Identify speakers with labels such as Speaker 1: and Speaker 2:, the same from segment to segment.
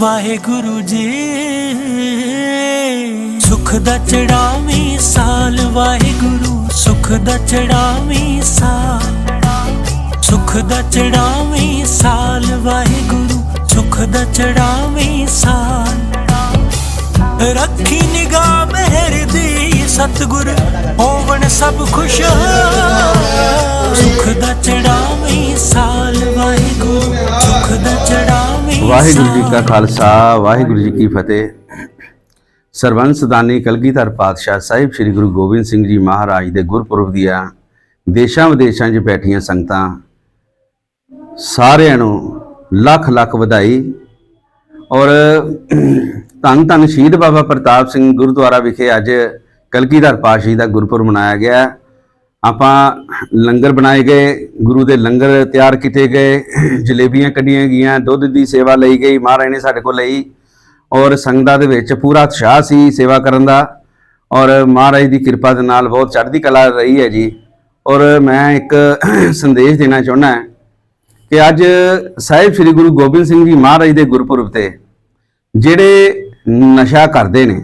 Speaker 1: ਵਾਹਿਗੁਰੂ ਜੀ। ਸੁਖ ਦਾ ਚੜਾਵੀਂ ਸਾਲ, ਵਾਹਿਗੁਰੂ, ਸੁਖ ਦਾ ਚੜਾਵੀਂ ਸਾਲ। ਸੁਖ ਦਾ ਚੜਾਵੀਂ ਸਾਲ, ਵਾਹਿਗੁਰੂ, ਸੁਖ ਦਾ ਚੜਾਵੀਂ ਸਾਲ। ਰੱਖੀ ਨਿਗਾਹ ਮਿਹਰ ਦੀ ਸਤਿਗੁਰ ਹੋਵਣ ਸਭ ਖੁਸ਼। ਸੁਖ ਦਾ ਚੜਾਵੀਂ ਵਾਹਿਗੁਰੂ
Speaker 2: ਜੀ ਕਾ ਖਾਲਸਾ, ਵਾਹਿਗੁਰੂ ਜੀ ਕੀ ਫਤਿਹ। ਸਰਬੰਸ ਦਾਨੀ ਕਲਗੀਧਰ ਪਾਤਸ਼ਾਹ ਸਾਹਿਬ ਸ੍ਰੀ ਗੁਰੂ ਗੋਬਿੰਦ ਸਿੰਘ ਜੀ ਮਹਾਰਾਜ ਦੇ ਗੁਰਪੁਰਬ ਦੀਆਂ ਦੇਸ਼ਾਂ ਵਿਦੇਸ਼ਾਂ 'ਚ ਬੈਠੀਆਂ ਸੰਗਤਾਂ, ਸਾਰਿਆਂ ਨੂੰ ਲੱਖ ਲੱਖ ਵਧਾਈ ਔਰ ਧੰਨ ਧੰਨ ਸ਼ਹੀਦ ਬਾਬਾ ਪ੍ਰਤਾਪ ਸਿੰਘ ਗੁਰਦੁਆਰਾ ਵਿਖੇ ਅੱਜ ਕਲਗੀਧਰ ਪਾਤਸ਼ਾਹੀ ਦਾ ਗੁਰਪੁਰਬ ਮਨਾਇਆ ਗਿਆ। ਆਪਾਂ ਲੰਗਰ ਬਣਾਏ ਗਏ, ਗੁਰੂ ਦੇ ਲੰਗਰ ਤਿਆਰ ਕੀਤੇ ਗਏ, ਜਲੇਬੀਆਂ ਕੱਢੀਆਂ ਗਈਆਂ, ਦੁੱਧ ਦੀ ਸੇਵਾ ਲਈ ਗਈ, ਮਹਾਰਾਜ ਨੇ ਸਾਡੇ ਕੋਲ ਲਈ ਔਰ ਸੰਗਤਾਂ ਦੇ ਵਿੱਚ ਪੂਰਾ ਉਤਸ਼ਾਹ ਸੀ ਸੇਵਾ ਕਰਨ ਦਾ ਔਰ ਮਹਾਰਾਜ ਦੀ ਕਿਰਪਾ ਦੇ ਨਾਲ ਬਹੁਤ ਚੜ੍ਹਦੀ ਕਲਾ ਰਹੀ ਹੈ ਜੀ। ਔਰ ਮੈਂ ਇੱਕ ਸੰਦੇਸ਼ ਦੇਣਾ ਚਾਹੁੰਦਾ ਹਾਂ ਕਿ ਅੱਜ ਸਾਹਿਬ ਸ੍ਰੀ ਗੁਰੂ ਗੋਬਿੰਦ ਸਿੰਘ ਜੀ ਮਹਾਰਾਜ ਦੇ ਗੁਰਪੁਰਬ ਤੇ ਜਿਹੜੇ ਨਸ਼ਾ ਕਰਦੇ ਨੇ,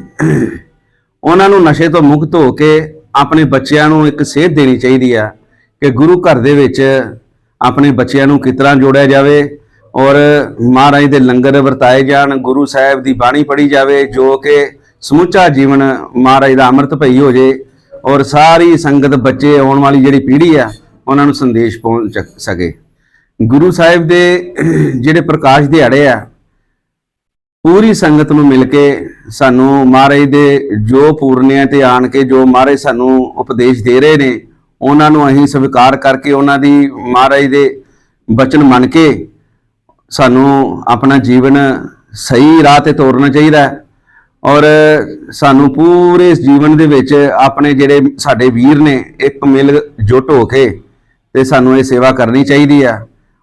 Speaker 2: ਉਹਨਾਂ ਨੂੰ ਨਸ਼ੇ ਤੋਂ ਮੁਕਤ ਹੋ ਕੇ ਆਪਣੇ ਬੱਚਿਆਂ ਨੂੰ ਇੱਕ ਸੇਧ ਦੇਣੀ ਚਾਹੀਦੀ ਆ ਕਿ ਗੁਰੂ ਘਰ ਦੇ ਵਿੱਚ ਆਪਣੇ ਬੱਚਿਆਂ ਨੂੰ ਕਿਸ ਤਰ੍ਹਾਂ ਜੋੜਿਆ ਜਾਵੇ ਔਰ ਮਹਾਰਾਜ ਦੇ ਲੰਗਰ ਵਰਤਾਏ ਜਾਣ, ਗੁਰੂ ਸਾਹਿਬ ਦੀ ਬਾਣੀ ਪੜ੍ਹੀ ਜਾਵੇ, ਜੋ ਕਿ ਸਮੁੱਚਾ ਜੀਵਨ ਮਹਾਰਾਜ ਦਾ ਅੰਮ੍ਰਿਤ ਭਈ ਹੋ ਜੇ ਔਰ ਸਾਰੀ ਸੰਗਤ ਬੱਚੇ ਆਉਣ ਵਾਲੀ ਜਿਹੜੀ ਪੀੜ੍ਹੀ ਆ, ਉਹਨਾਂ ਨੂੰ ਸੰਦੇਸ਼ ਪਹੁੰਚ ਸਕੇ ਗੁਰੂ ਸਾਹਿਬ ਦੇ ਜਿਹੜੇ ਪ੍ਰਕਾਸ਼ ਦਿਹਾੜੇ ਆ ਪੂਰੀ ਸੰਗਤ ਨੂੰ ਮਿਲ ਕੇ ਸਾਨੂੰ ਮਹਾਰਾਜ ਦੇ ਜੋ ਪੂਰਨਿਆਂ ਤੇ ਆਣ ਕੇ ਜੋ ਮਹਾਰਾਜ ਸਾਨੂੰ ਉਪਦੇਸ਼ ਦੇ ਰਹੇ ਨੇ, ਉਹਨਾਂ ਨੂੰ ਅਸੀਂ ਸਵੀਕਾਰ ਕਰਕੇ ਉਹਨਾਂ ਦੀ ਮਹਾਰਾਜ ਦੇ ਬਚਨ ਮੰਨ ਕੇ ਸਾਨੂੰ ਆਪਣਾ ਜੀਵਨ ਸਹੀ ਰਾਹ ਤੇ ਤੋਰਨਾ ਚਾਹੀਦਾ ਹੈ ਔਰ ਸਾਨੂੰ ਪੂਰੇ ਜੀਵਨ ਦੇ ਵਿੱਚ ਆਪਣੇ ਜਿਹੜੇ ਸਾਡੇ ਵੀਰ ਨੇ, ਇੱਕ ਮਿਲ ਜੁਟ ਹੋ ਕੇ ਤੇ ਸਾਨੂੰ ਇਹ ਸੇਵਾ ਕਰਨੀ ਚਾਹੀਦੀ ਆ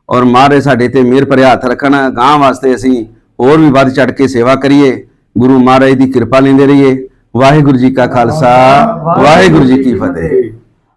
Speaker 2: ਔਰ ਮਹਾਰਾਜ ਸਾਡੇ ਤੇ ਮਿਹਰ ਭਰਿਆ ਹੱਥ ਰੱਖਣ ਗਾਂ ਵਾਸਤੇ ਅਸੀਂ ਹੋਰ ਵੀ ਵੱਧ ਚੜ ਕੇ ਸੇਵਾ ਕਰੀਏ ਗੁਰੂ ਮਹਾਰਾਜ ਦੀ ਕਿਰਪਾ ਲੈਂਦੇ ਰਹੀਏ। ਵਾਹਿਗੁਰੂ ਜੀ ਕਾ ਖਾਲਸਾ ਵਾਹਿਗੁਰੂ ਜੀ ਕੀ ਫਤਿਹ।